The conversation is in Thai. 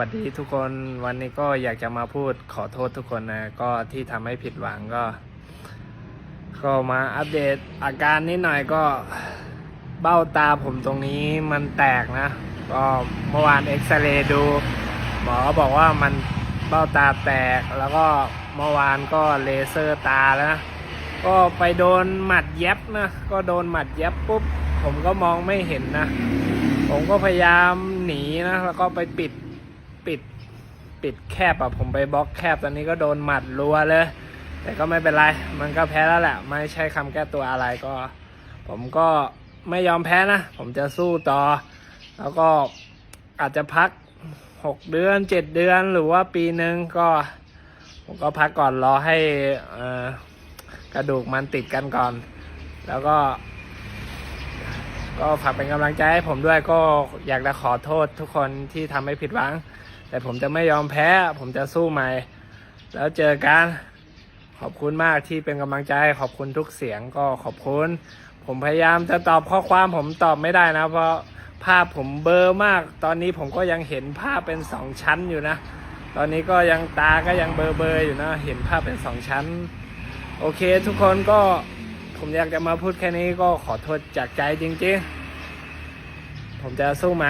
สวัสดีทุกคนวันนี้ก็อยากจะมาพูดขอโทษทุกคนนะก็ที่ทำให้ผิดหวังก็ ก็มาอัปเดตอาการนิดหน่อยก็เบ้าตาผมตรงนี้มันแตกนะ ก็เมื่อวานเอ็กซเรย์ดู หมอบอกว่ามันเบ้าตาแตกแล้วก็เมื่อวานก็เลเซอร์ตาแล้วนะก็ไปโดนหมัดเย็บนะ ก็โดนหมัดเย็บปุ๊บ ผมก็มองไม่เห็นนะ ผมก็พยายามหนีนะ แล้วก็ไปปิด ปิดปิดแคบอะผมไปบล็อกแคบตอนนี้ก็โดนหมัดรัวเลย แต่ก็ไม่เป็นไร มันก็แพ้แล้วแหละ ไม่ใช่คำแก้ตัวอะไรก็ ผมก็ไม่ยอมแพ้นะ ผมจะสู้ต่อ แล้วก็อาจจะพักหกเดือนเจ็ดเดือนหรือว่าปีหนึ่งก็ ผมก็พักก่อนรอให้อ่อกระดูกมันติดกันก่อน แล้วก็ ก็ฝากเป็นกำลังใจให้ผมด้วยก็อยากจะขอโทษทุกคนที่ทำให้ผิดหวัง แต่ผมจะไม่ยอมแพ้ ผมจะสู้ใหม่ แล้วเจอกันขอบคุณมากที่เป็นกำลังใจขอบคุณทุกเสียงก็ขอบคุณ ผมพยายามจะตอบข้อความผมตอบไม่ได้นะ เพราะภาพผมเบลอร์มาก ตอนนี้ผมก็ยังเห็นภาพเป็นสองชั้นอยู่นะ ตอนนี้ก็ยังตาก็ยังเบลอเบอร์อยู่นะ เห็นภาพเป็นสองชั้น โอเคทุกคนก็ ผมอยากจะมาพูดแค่นี้ก็ขอโทษจากใจจริงๆ ผมจะสู้ไหม